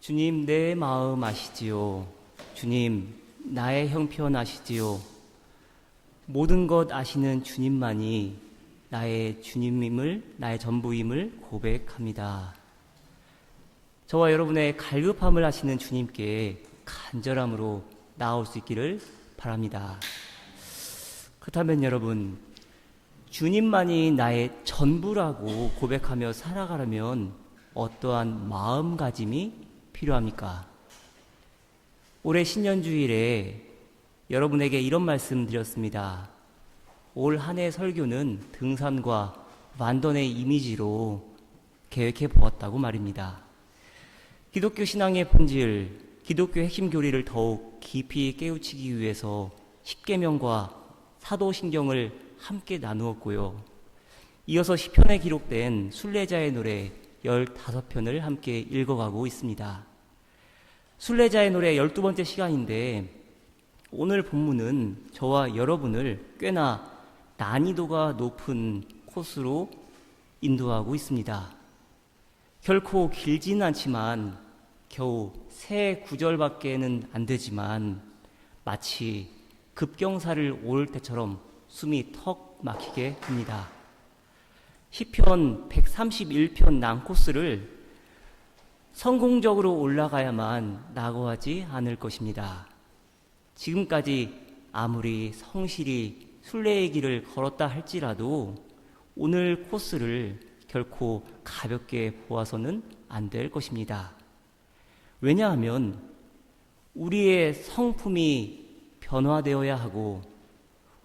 주님 내 마음 아시지요. 주님 나의 형편 아시지요. 모든 것 아시는 주님만이 나의 주님임을 나의 전부임을 고백합니다. 저와 여러분의 갈급함을 아시는 주님께 간절함으로 나올 수 있기를 바랍니다. 그렇다면 여러분 주님만이 나의 전부라고 고백하며 살아가려면 어떠한 마음가짐이 필요합니까? 올해 신년 주일에 여러분에게 이런 말씀 드렸습니다. 올 한 해 설교는 등산과 완던의 이미지로 계획해 보았다고 말입니다. 기독교 신앙의 본질, 기독교 핵심 교리를 더욱 깊이 깨우치기 위해서 십계명과 사도신경을 함께 나누었고요. 이어서 시편에 기록된 순례자의 노래 15편을 함께 읽어가고 있습니다. 순례자의 노래 12번째 시간인데 오늘 본문은 저와 여러분을 꽤나 난이도가 높은 코스로 인도하고 있습니다. 결코 길지는 않지만 겨우 세 구절밖에는 안 되지만 마치 급경사를 올 때처럼 숨이 턱 막히게 합니다. 시편 131편 난코스를 성공적으로 올라가야만 낙오하지 않을 것입니다. 지금까지 아무리 성실히 순례의 길을 걸었다 할지라도 오늘 코스를 결코 가볍게 보아서는 안 될 것입니다. 왜냐하면 우리의 성품이 변화되어야 하고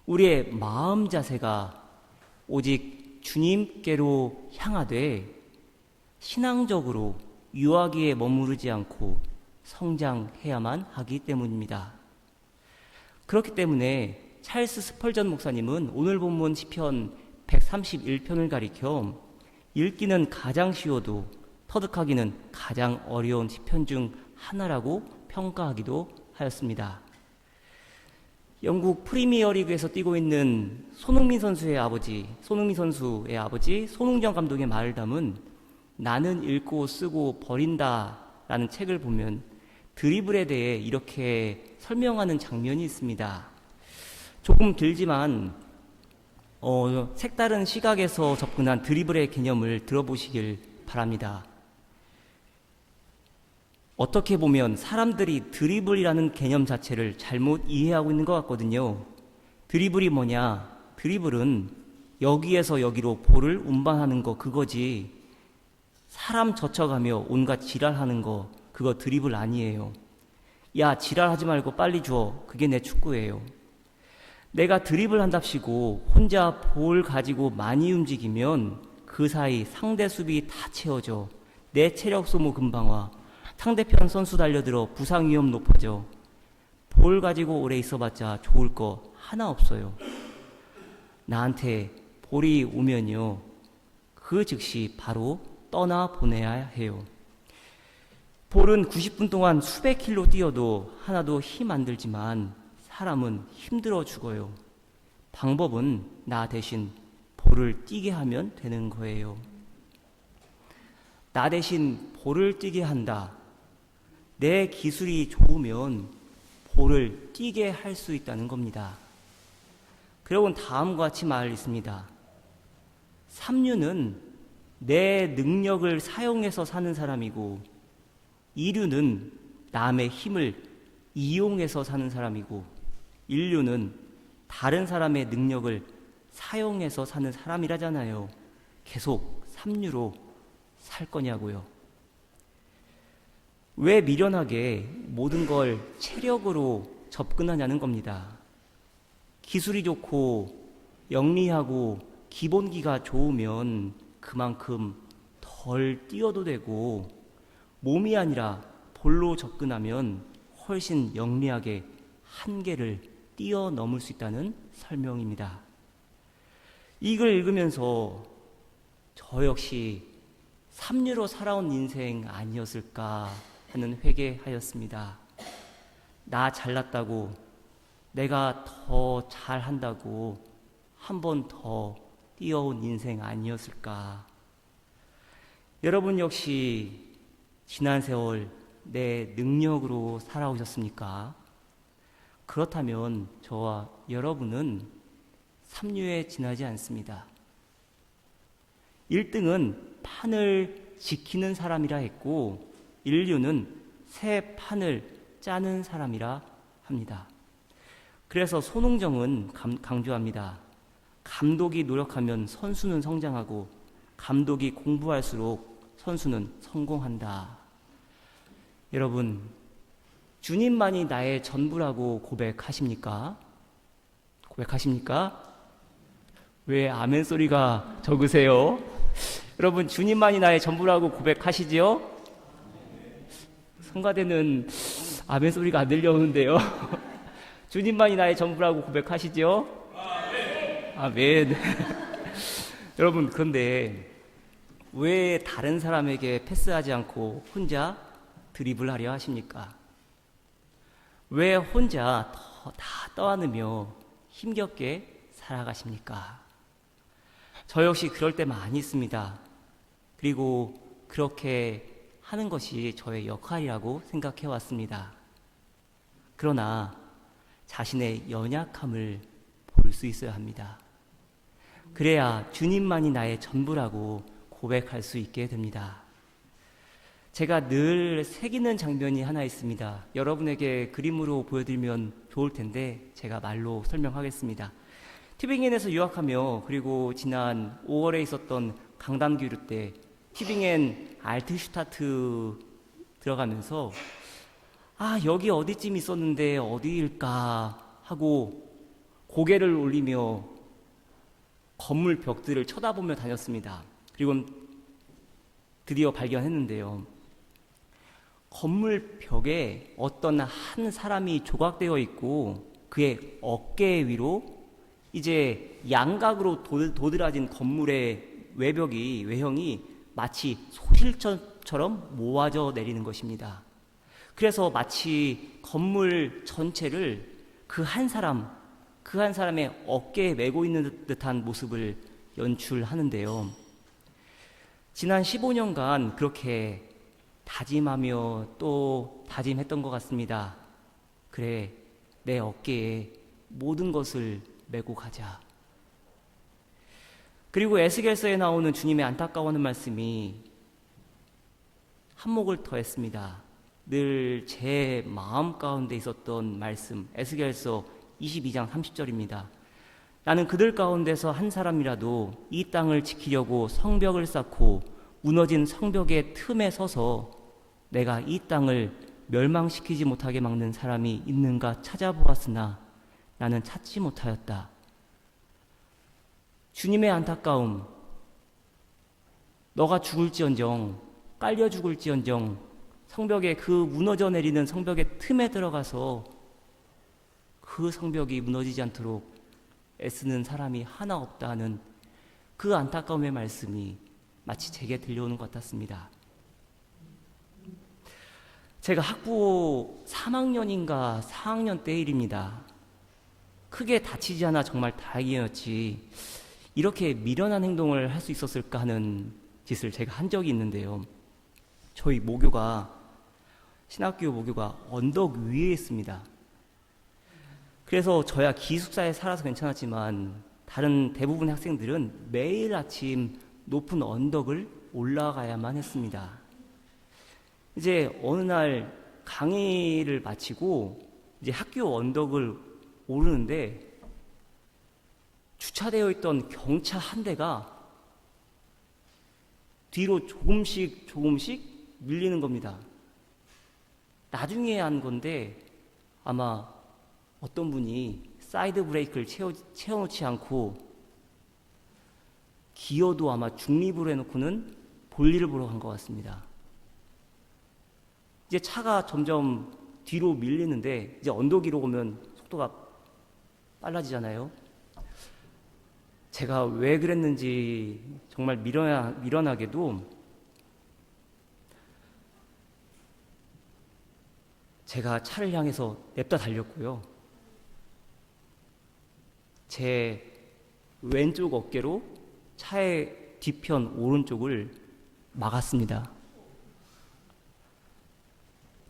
우리의 마음 자세가 오직 주님께로 향하되 신앙적으로 유아기에 머무르지 않고 성장해야만 하기 때문입니다. 그렇기 때문에 찰스 스펄전 목사님은 오늘 본문 시편 131편을 가리켜 읽기는 가장 쉬워도 터득하기는 가장 어려운 시편 중 하나라고 평가하기도 하였습니다. 영국 프리미어리그에서 뛰고 있는 손흥민 선수의 아버지, 손흥민 선수의 아버지 손흥정 감독의 말을 담은 나는 읽고 쓰고 버린다 라는 책을 보면 드리블에 대해 이렇게 설명하는 장면이 있습니다. 조금 길지만 어, 색다른 시각에서 접근한 드리블의 개념을 들어보시길 바랍니다. 어떻게 보면 사람들이 드리블이라는 개념 자체를 잘못 이해하고 있는 것 같거든요. 드리블이 뭐냐? 드리블은 여기에서 여기로 볼을 운반하는 거 그거지. 사람 젖혀가며 온갖 지랄하는 거 그거 드리블 아니에요. 야 지랄하지 말고 빨리 줘. 그게 내 축구예요. 내가 드리블 한답시고 혼자 볼 가지고 많이 움직이면 그 사이 상대 수비 다 채워져. 내 체력 소모 금방 와. 상대편 선수 달려들어 부상 위험 높아져. 볼 가지고 오래 있어봤자 좋을 거 하나 없어요. 나한테 볼이 오면요. 그 즉시 바로 떠나 보내야 해요. 볼은 90분 동안 수백 킬로 뛰어도 하나도 힘 안 들지만 사람은 힘들어 죽어요. 방법은 나 대신 볼을 뛰게 하면 되는 거예요. 나 대신 볼을 뛰게 한다. 내 기술이 좋으면 볼을 뛰게 할 수 있다는 겁니다. 그리고 다음과 같이 말 있습니다. 삼류는 내 능력을 사용해서 사는 사람이고, 이류는 남의 힘을 이용해서 사는 사람이고, 인류는 다른 사람의 능력을 사용해서 사는 사람이라잖아요. 계속 삼류로 살 거냐고요. 왜 미련하게 모든 걸 체력으로 접근하냐는 겁니다. 기술이 좋고 영리하고 기본기가 좋으면 그만큼 덜 뛰어도 되고 몸이 아니라 볼로 접근하면 훨씬 영리하게 한계를 뛰어넘을 수 있다는 설명입니다. 이걸 읽으면서 저 역시 삼류로 살아온 인생 아니었을까 하는 회개하였습니다. 나 잘났다고 내가 더 잘한다고 한 번 더 뛰어온 인생 아니었을까. 여러분 역시 지난 세월 내 능력으로 살아오셨습니까? 그렇다면 저와 여러분은 삼류에 지나지 않습니다. 1등은 판을 지키는 사람이라 했고, 인류는 새 판을 짜는 사람이라 합니다. 그래서 손흥정은 감- 강조합니다. 감독이 노력하면 선수는 성장하고, 감독이 공부할수록 선수는 성공한다. 여러분, 주님만이 나의 전부라고 고백하십니까? 고백하십니까? 왜 아멘 소리가 적으세요? 여러분, 주님만이 나의 전부라고 고백하시지요? 성가대는 아멘 소리가 안 들려오는데요. 주님만이 나의 전부라고 고백하시지요? 아멘. 여러분, 그런데 왜 다른 사람에게 패스하지 않고 혼자 드리블 하려 하십니까? 왜 혼자 더다 떠안으며 힘겹게 살아가십니까? 저 역시 그럴 때 많이 있습니다. 그리고 그렇게 하는 것이 저의 역할이라고 생각해 왔습니다. 그러나 자신의 연약함을 볼 수 있어야 합니다. 그래야 주님만이 나의 전부라고 고백할 수 있게 됩니다. 제가 늘 새기는 장면이 하나 있습니다. 여러분에게 그림으로 보여드리면 좋을 텐데 제가 말로 설명하겠습니다. 티빙엔에서 유학하며 그리고 지난 5월에 있었던 강단 교류 때 티빙엔 알트슈타트 들어가면서 아 여기 어디쯤 있었는데 어디일까 하고 고개를 올리며 건물 벽들을 쳐다보며 다녔습니다. 그리고 드디어 발견했는데요. 건물 벽에 어떤 한 사람이 조각되어 있고 그의 어깨 위로 이제 양각으로 도- 도드라진 건물의 외벽이 외형이 마치 소실처럼 모아져 내리는 것입니다. 그래서 마치 건물 전체를 그 한 사람, 그 한 사람의 어깨에 메고 있는 듯한 모습을 연출하는데요. 지난 15년간 그렇게 다짐하며 또 다짐했던 것 같습니다. 그래, 내 어깨에 모든 것을 메고 가자. 그리고 에스겔서에 나오는 주님의 안타까워하는 말씀이 한몫을 더했습니다. 늘 제 마음 가운데 있었던 말씀, 에스겔서 22장 30절입니다. 나는 그들 가운데서 한 사람이라도 이 땅을 지키려고 성벽을 쌓고 무너진 성벽의 틈에 서서 내가 이 땅을 멸망시키지 못하게 막는 사람이 있는가 찾아보았으나 나는 찾지 못하였다. 주님의 안타까움, 너가 죽을지언정, 깔려 죽을지언정, 성벽에 그 무너져 내리는 성벽의 틈에 들어가서 그 성벽이 무너지지 않도록 애쓰는 사람이 하나 없다는 그 안타까움의 말씀이 마치 제게 들려오는 것 같았습니다. 제가 학부 3학년인가 4학년 때 일입니다. 크게 다치지 않아 정말 다행이었지. 이렇게 미련한 행동을 할 수 있었을까 하는 짓을 제가 한 적이 있는데요. 저희 모교가 신학교 모교가 언덕 위에 있습니다. 그래서 저야 기숙사에 살아서 괜찮았지만 다른 대부분의 학생들은 매일 아침 높은 언덕을 올라가야만 했습니다. 이제 어느 날 강의를 마치고 이제 학교 언덕을 오르는데 주차되어 있던 경차 한 대가 뒤로 조금씩 조금씩 밀리는 겁니다. 나중에 한 건데 아마 어떤 분이 사이드 브레이크를 채워, 채워놓지 않고 기어도 아마 중립으로 해놓고는 볼일을 보러 간 것 같습니다. 이제 차가 점점 뒤로 밀리는데 이제 언덕 위로 오면 속도가 빨라지잖아요. 제가 왜 그랬는지 정말 미련하, 미련하게도 제가 차를 향해서 냅다 달렸고요. 제 왼쪽 어깨로 차의 뒤편 오른쪽을 막았습니다.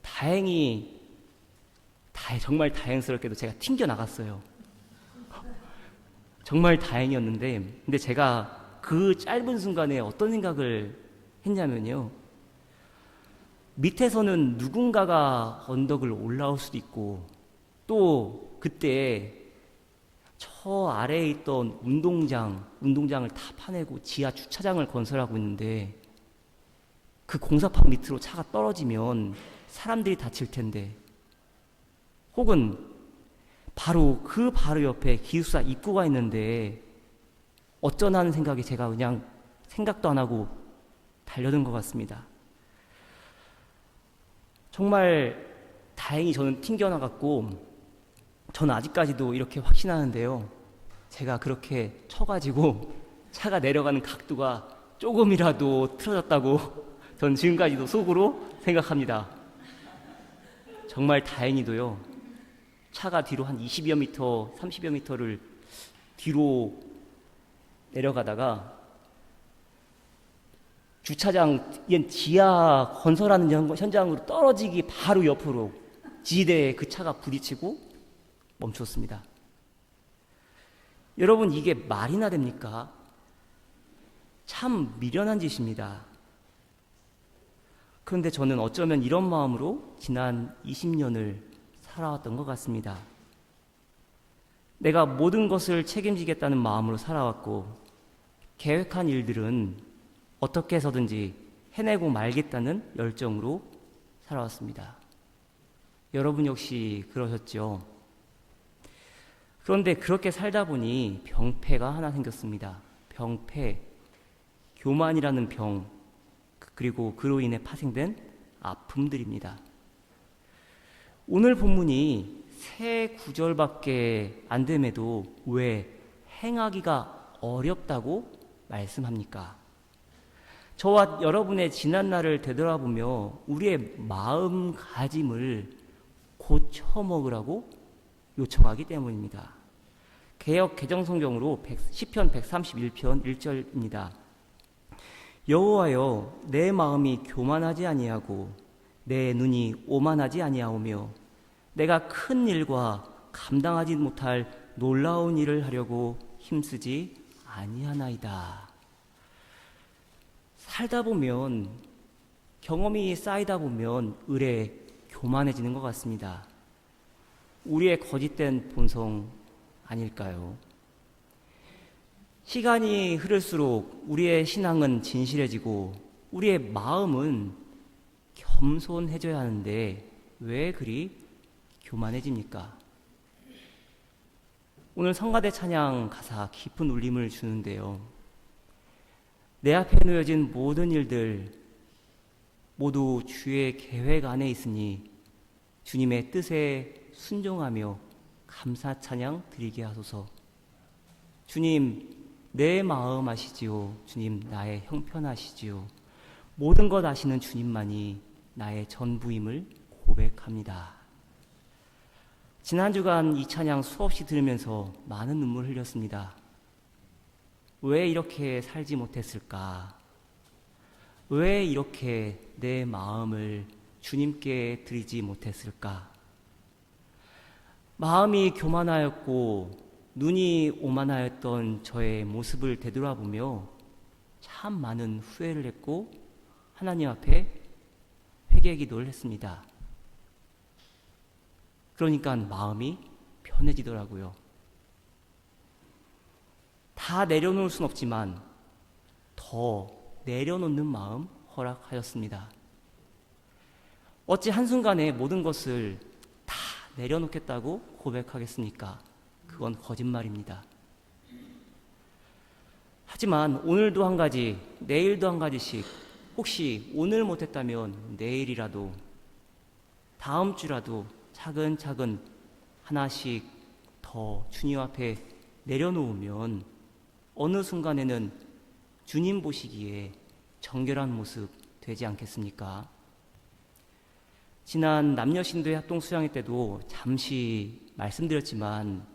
다행히 다, 정말 다행스럽게도 제가 튕겨 나갔어요. 정말 다행이었는데, 근데 제가 그 짧은 순간에 어떤 생각을 했냐면요. 밑에서는 누군가가 언덕을 올라올 수도 있고, 또 그때 저 아래에 있던 운동장, 운동장을 다 파내고 지하 주차장을 건설하고 있는데, 그 공사판 밑으로 차가 떨어지면 사람들이 다칠 텐데, 혹은 바로 그 바로 옆에 기숙사 입구가 있는데 어쩌나 하는 생각이 제가 그냥 생각도 안 하고 달려든 것 같습니다. 정말 다행히 저는 튕겨나갔고 저는 아직까지도 이렇게 확신하는데요. 제가 그렇게 쳐가지고 차가 내려가는 각도가 조금이라도 틀어졌다고 전 지금까지도 속으로 생각합니다. 정말 다행히도요. 차가 뒤로 한 20여 미터, 30여 미터를 뒤로 내려가다가 주차장 얜 지하 건설하는 현- 현장으로 떨어지기 바로 옆으로 지대에 그 차가 부딪히고 멈췄습니다. 여러분 이게 말이나 됩니까? 참 미련한 짓입니다. 그런데 저는 어쩌면 이런 마음으로 지난 20년을 살아왔던 것 같습니다. 내가 모든 것을 책임지겠다는 마음으로 살아왔고, 계획한 일들은 어떻게 해서든지 해내고 말겠다는 열정으로 살아왔습니다. 여러분 역시 그러셨죠? 그런데 그렇게 살다 보니 병폐가 하나 생겼습니다. 병폐, 교만이라는 병, 그리고 그로 인해 파생된 아픔들입니다. 오늘 본문이 세 구절밖에 안 됨에도 왜 행하기가 어렵다고 말씀합니까? 저와 여러분의 지난 날을 되돌아보며 우리의 마음가짐을 고쳐 먹으라고 요청하기 때문입니다. 개혁 개정 성경으로 10편 131편 1절입니다. 여호와여 내 마음이 교만하지 아니하고 내 눈이 오만하지 아니하오며 내가 큰 일과 감당하지 못할 놀라운 일을 하려고 힘쓰지 아니하나이다. 살다 보면 경험이 쌓이다 보면 의뢰 교만해지는 것 같습니다. 우리의 거짓된 본성 아닐까요? 시간이 흐를수록 우리의 신앙은 진실해지고 우리의 마음은 겸손해져야 하는데 왜 그리 교만해집니까? 오늘 성가대 찬양 가사 깊은 울림을 주는데요. 내 앞에 놓여진 모든 일들 모두 주의 계획 안에 있으니 주님의 뜻에 순종하며 감사 찬양 드리게 하소서. 주님, 내 마음 아시지요. 주님, 나의 형편아시지요. 모든 것 아시는 주님만이 나의 전부임을 고백합니다. 지난 주간 이 찬양 수없이 들으면서 많은 눈물 흘렸습니다. 왜 이렇게 살지 못했을까? 왜 이렇게 내 마음을 주님께 드리지 못했을까? 마음이 교만하였고 눈이 오만하였던 저의 모습을 되돌아보며 참 많은 후회를 했고 하나님 앞에 회개 기도를 했습니다. 그러니까 마음이 편해지더라고요. 다 내려놓을 순 없지만 더 내려놓는 마음 허락하였습니다. 어찌 한순간에 모든 것을 다 내려놓겠다고 고백하겠습니까? 그건 거짓말입니다. 하지만 오늘도 한 가지, 내일도 한 가지씩 혹시 오늘 못했다면 내일이라도 다음 주라도 차근차근 하나씩 더 주님 앞에 내려놓으면 어느 순간에는 주님 보시기에 정결한 모습 되지 않겠습니까? 지난 남녀신도의 합동 수양회 때도 잠시 말씀드렸지만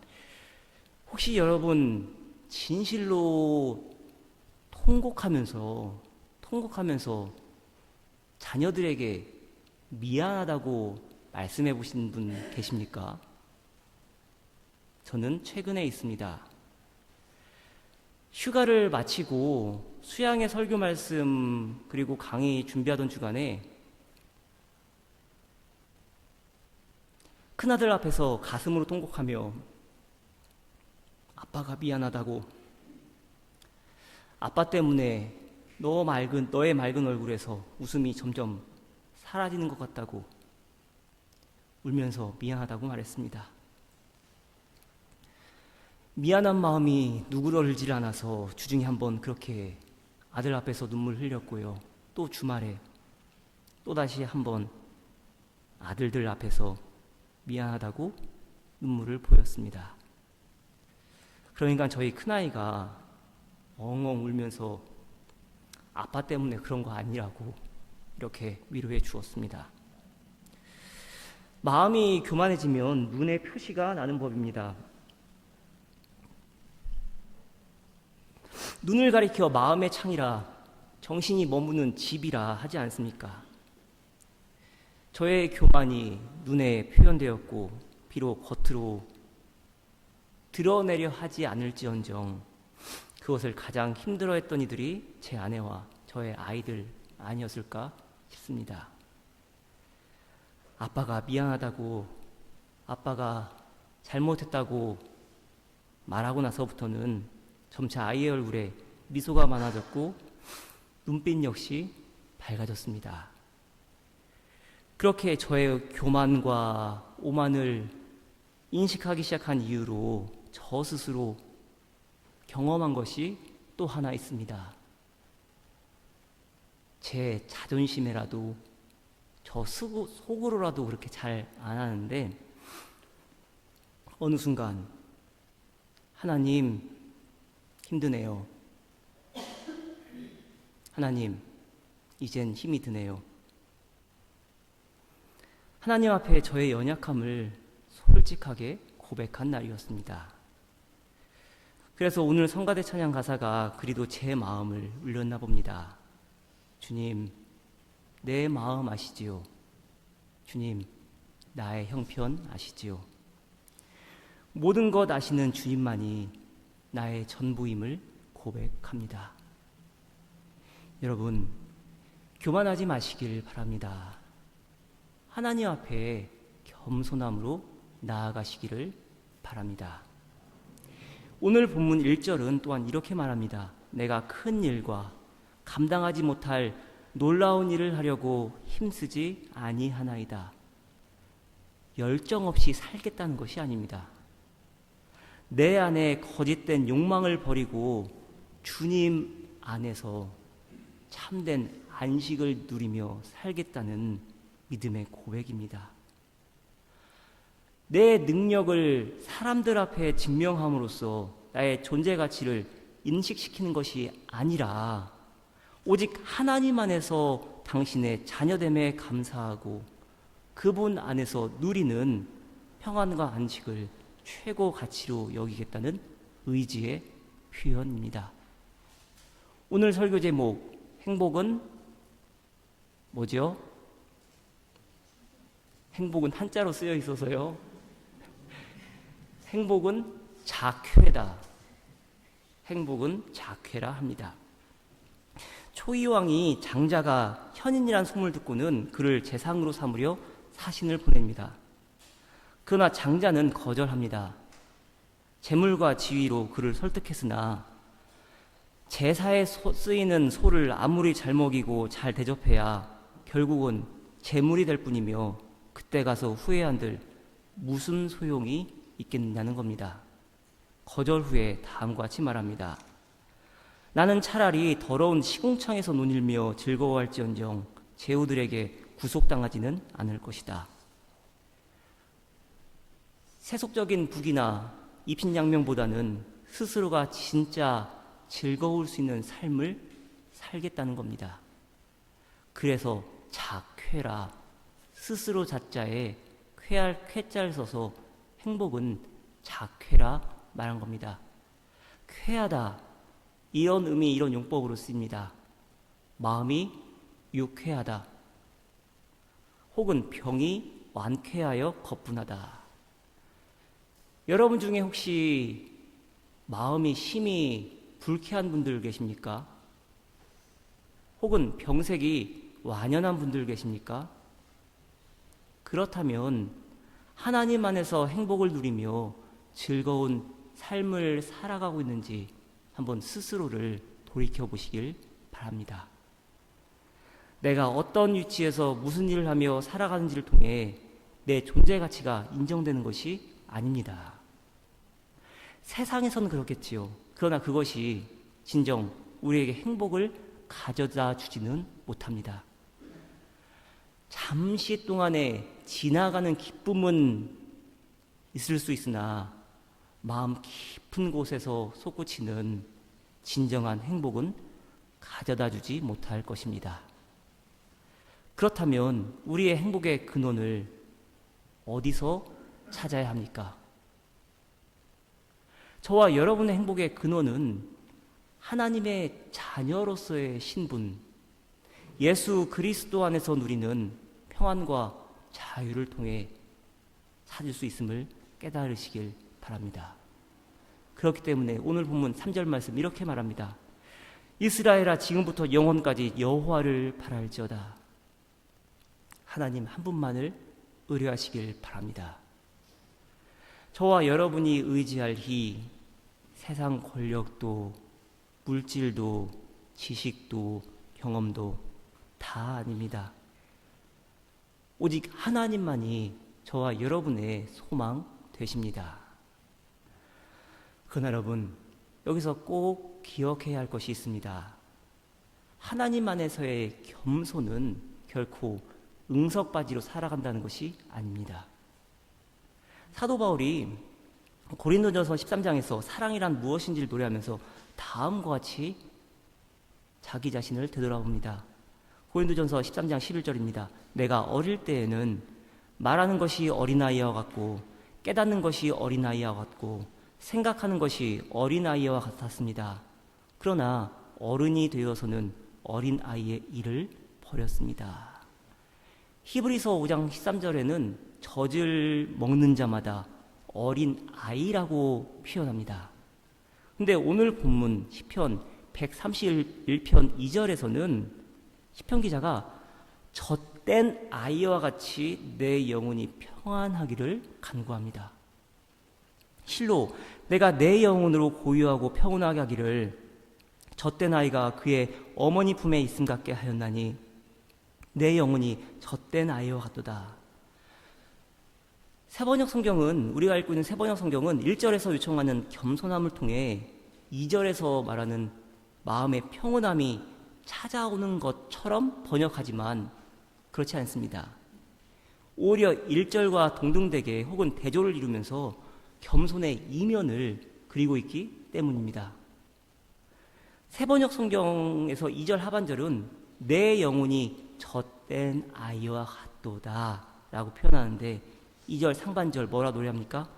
혹시 여러분 진실로 통곡하면서 통곡하면서 자녀들에게 미안하다고 말씀해 보신 분 계십니까? 저는 최근에 있습니다. 휴가를 마치고 수양의 설교 말씀 그리고 강의 준비하던 주간에 큰아들 앞에서 가슴으로 통곡하며 아빠가 미안하다고 아빠 때문에 너 맑은 너의 맑은 얼굴에서 웃음이 점점 사라지는 것 같다고 울면서 미안하다고 말했습니다. 미안한 마음이 울질 않아서 주중에 한번 그렇게 아들 앞에서 눈물 흘렸고요. 또 주말에 또 다시 한번 아들들 앞에서 미안하다고 눈물을 보였습니다. 그러니까 저희 큰아이가 엉엉 울면서 아빠 때문에 그런 거 아니라고 이렇게 위로해 주었습니다. 마음이 교만해지면 눈에 표시가 나는 법입니다. 눈을 가리켜 마음의 창이라 정신이 머무는 집이라 하지 않습니까? 저의 교만이 눈에 표현되었고 비록 겉으로 드러내려 하지 않을지언정 그것을 가장 힘들어했던 이들이 제 아내와 저의 아이들 아니었을까 싶습니다. 아빠가 미안하다고 아빠가 잘못했다고 말하고 나서부터는 점차 아이의 얼굴에 미소가 많아졌고 눈빛 역시 밝아졌습니다. 그렇게 저의 교만과 오만을 인식하기 시작한 이유로 저 스스로 경험한 것이 또 하나 있습니다. 제 자존심에라도 저 속으로라도 그렇게 잘 안 하는데 어느 순간 하나님 힘드네요. 하나님 이젠 힘이 드네요. 하나님 앞에 저의 연약함을 솔직하게 고백한 날이었습니다. 그래서 오늘 성가대 찬양 가사가 그리도 제 마음을 울렸나 봅니다. 주님, 내 마음 아시지요? 주님, 나의 형편 아시지요? 모든 것 아시는 주님만이 나의 전부임을 고백합니다. 여러분, 교만하지 마시길 바랍니다. 하나님 앞에 겸손함으로 나아가시기를 바랍니다. 오늘 본문 1절은 또한 이렇게 말합니다. 내가 큰 일과 감당하지 못할 놀라운 일을 하려고 힘쓰지 아니하나이다. 열정 없이 살겠다는 것이 아닙니다. 내 안에 거짓된 욕망을 버리고 주님 안에서 참된 안식을 누리며 살겠다는 믿음의 고백입니다. 내 능력을 사람들 앞에 증명함으로써 나의 존재 가치를 인식시키는 것이 아니라 오직 하나님 안에서 당신의 자녀됨에 감사하고 그분 안에서 누리는 평안과 안식을 최고 가치로 여기겠다는 의지의 표현입니다. 오늘 설교 제목 행복은 뭐죠? 행복은 한자로 쓰여 있어서요. 행복은 작회다. 행복은 작회라 합니다. 초이왕이 장자가 현인이란 소문을 듣고는 그를 재상으로 삼으려 사신을 보냅니다. 그러나 장자는 거절합니다. 재물과 지위로 그를 설득했으나 제사에 쓰이는 소를 아무리 잘 먹이고 잘 대접해야 결국은 재물이 될 뿐이며 그때 가서 후회한들 무슨 소용이 있겠느냐는 겁니다. 거절 후에 다음과 같이 말합니다. 나는 차라리 더러운 시궁창에서 논일며 즐거워할지언정 제후들에게 구속당하지는 않을 것이다. 세속적인 북이나 입신양명보다는 스스로가 진짜 즐거울 수 있는 삶을 살겠다는 겁니다. 그래서 작회라 스스로 자자에 쾌할 쾌자를 써서 행복은 작회라 말한 겁니다. 쾌하다 이런 의미 이런 용법으로 쓰입니다. 마음이 유쾌하다. 혹은 병이 완쾌하여 거뿐하다. 여러분 중에 혹시 마음이 심히 불쾌한 분들 계십니까? 혹은 병색이 완연한 분들 계십니까? 그렇다면 하나님 안에서 행복을 누리며 즐거운 삶을 살아가고 있는지 한번 스스로를 돌이켜 보시길 바랍니다. 내가 어떤 위치에서 무슨 일을 하며 살아가는지를 통해 내 존재 가치가 인정되는 것이 아닙니다. 세상에서는 그렇겠지요. 그러나 그것이 진정 우리에게 행복을 가져다 주지는 못합니다. 잠시 동안에 지나가는 기쁨은 있을 수 있으나 마음 깊은 곳에서 솟구치는 진정한 행복은 가져다 주지 못할 것입니다. 그렇다면 우리의 행복의 근원을 어디서 찾아야 합니까? 저와 여러분의 행복의 근원은 하나님의 자녀로서의 신분, 예수 그리스도 안에서 누리는 평안과 자유를 통해 찾을 수 있음을 깨달으시길 바랍니다. 그렇기 때문에 오늘 본문 3절 말씀 이렇게 말합니다. 이스라엘아 지금부터 영원까지 여호와를 바랄지어다. 하나님 한 분만을 의뢰하시길 바랍니다. 저와 여러분이 의지할 이 세상 권력도 물질도 지식도 경험도 다 아닙니다. 오직 하나님만이 저와 여러분의 소망 되십니다. 그러나 여러분, 여기서 꼭 기억해야 할 것이 있습니다. 하나님 안에서의 겸손은 결코 응석바지로 살아간다는 것이 아닙니다. 사도 바울이 고린도전서 13장에서 사랑이란 무엇인지를 노래하면서 다음과 같이 자기 자신을 되돌아봅니다. 고린도전서 13장 11절입니다. 내가 어릴 때에는 말하는 것이 어린아이와 같고 깨닫는 것이 어린아이와 같고 생각하는 것이 어린아이와 같았습니다. 그러나 어른이 되어서는 어린아이의 일을 버렸습니다. 히브리서 5장 13절에는 젖을 먹는 자마다 어린 아이라고 표현합니다. 근데 오늘 본문 시편 131편 2절에서는 시편 기자가 젖된 아이와 같이 내 영혼이 평안하기를 간구합니다. 실로 내가 내 영혼으로 고요하고 평온하게 하기를 젖된 아이가 그의 어머니 품에 있음 같게 하였나니 내 영혼이 젖된 아이와 같도다. 세번역 성경은 우리가 읽고 있는 세번역 성경은 1절에서 요청하는 겸손함을 통해 2절에서 말하는 마음의 평온함이 찾아오는 것처럼 번역하지만 그렇지 않습니다. 오히려 1절과 동등되게 혹은 대조를 이루면서 겸손의 이면을 그리고 있기 때문입니다. 세번역 성경에서 2절 하반절은 내 영혼이 젖된 아이와 같도다 라고 표현하는데 2절 상반절 뭐라 노래합니까?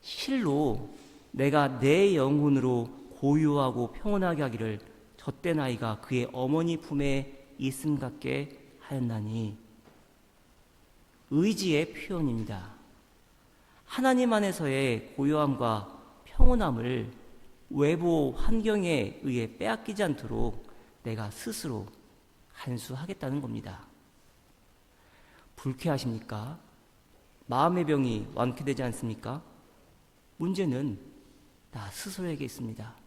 실로 내가 내 영혼으로 고요하고 평온하게 하기를 젖된 아이가 그의 어머니 품에 있음 같게 하였나니 의지의 표현입니다. 하나님 안에서의 고요함과 평온함을 외부 환경에 의해 빼앗기지 않도록 내가 스스로 한수하겠다는 겁니다. 불쾌하십니까? 마음의 병이 완쾌되지 않습니까? 문제는 나 스스로에게 있습니다.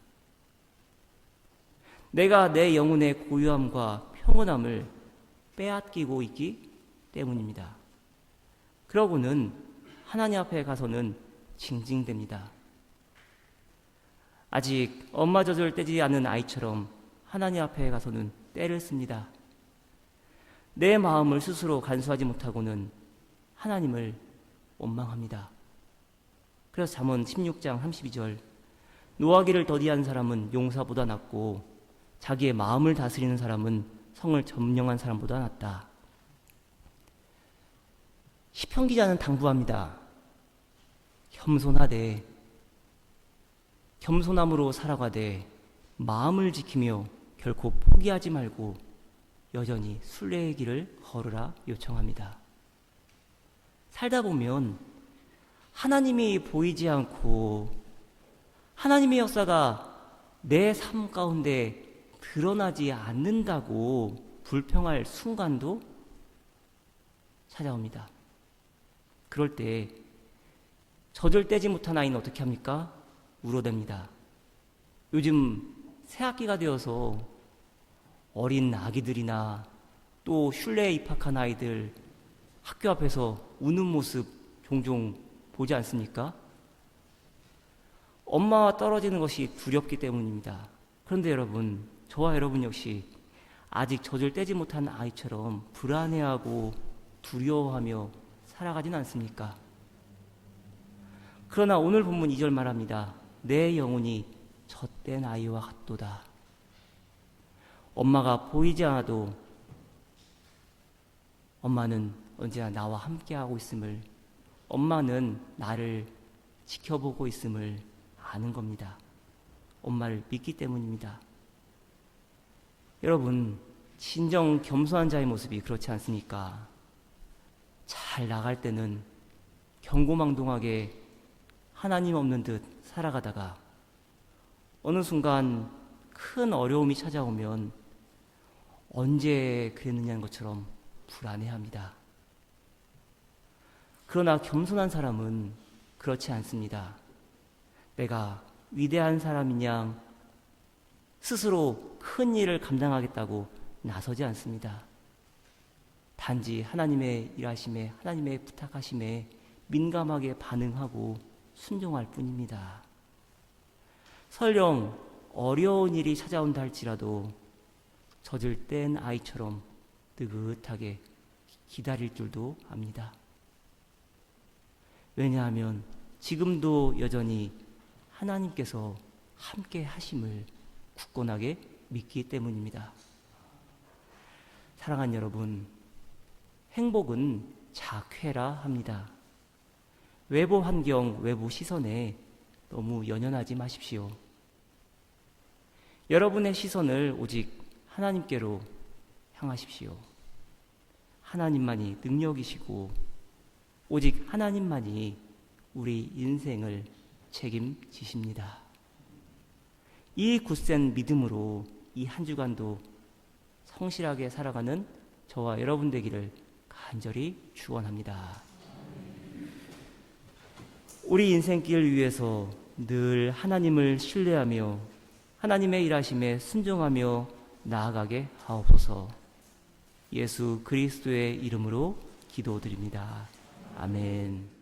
내가 내 영혼의 고요함과 평온함을 빼앗기고 있기 때문입니다. 그러고는 하나님 앞에 가서는 징징됩니다. 아직 엄마 젖을 떼지 않은 아이처럼 하나님 앞에 가서는 때를 씁니다. 내 마음을 스스로 간수하지 못하고는 하나님을 원망합니다. 그래서 잠언 16장 32절 노하기를 더디한 사람은 용사보다 낫고 자기의 마음을 다스리는 사람은 성을 점령한 사람보다 낫다. 시편 기자는 당부합니다. 겸손하되 겸손함으로 살아가되 마음을 지키며 결코 포기하지 말고 여전히 순례의 길을 걸으라 요청합니다. 살다 보면 하나님이 보이지 않고 하나님의 역사가 내 삶 가운데 드러나지 않는다고 불평할 순간도 찾아옵니다. 그럴 때 젖을 떼지 못한 아이는 어떻게 합니까? 울어댑니다. 요즘 새학기가 되어서 어린 아기들이나 또 슐레에 입학한 아이들 학교 앞에서 우는 모습 종종 보지 않습니까? 엄마와 떨어지는 것이 두렵기 때문입니다. 그런데 여러분, 저와 여러분 역시 아직 젖을 떼지 못한 아이처럼 불안해하고 두려워하며 살아가진 않습니까? 그러나 오늘 본문 2절 말합니다. 내 영혼이 젖된 아이와 같도다. 엄마가 보이지 않아도 엄마는 언제나 나와 함께하고 있음을, 엄마는 나를 지켜보고 있음을 아는 겁니다. 엄마를 믿기 때문입니다. 여러분, 진정 겸손한 자의 모습이 그렇지 않습니까? 잘 나갈 때는 경고망동하게 하나님 없는 듯 살아가다가 어느 순간 큰 어려움이 찾아오면 언제 그랬느냐는 것처럼 불안해합니다. 그러나 겸손한 사람은 그렇지 않습니다. 내가 위대한 사람인 양 스스로 큰 일을 감당하겠다고 나서지 않습니다. 단지 하나님의 일하심에 하나님의 부탁하심에 민감하게 반응하고 순종할 뿐입니다. 설령 어려운 일이 찾아온다 할지라도 젖을 뗀 아이처럼 느긋하게 기다릴 줄도 압니다. 왜냐하면 지금도 여전히 하나님께서 함께 하심을 굳건하게 믿기 때문입니다. 사랑하는 여러분, 행복은 작회라 합니다. 외부 환경, 외부 시선에 너무 연연하지 마십시오. 여러분의 시선을 오직 하나님께로 향하십시오. 하나님만이 능력이시고, 오직 하나님만이 우리 인생을 책임지십니다. 이 굳센 믿음으로 이 한 주간도 성실하게 살아가는 저와 여러분 되기를 간절히 축원합니다. 우리 인생길 위해서 늘 하나님을 신뢰하며 하나님의 일하심에 순종하며 나아가게 하옵소서. 예수 그리스도의 이름으로 기도드립니다. 아멘.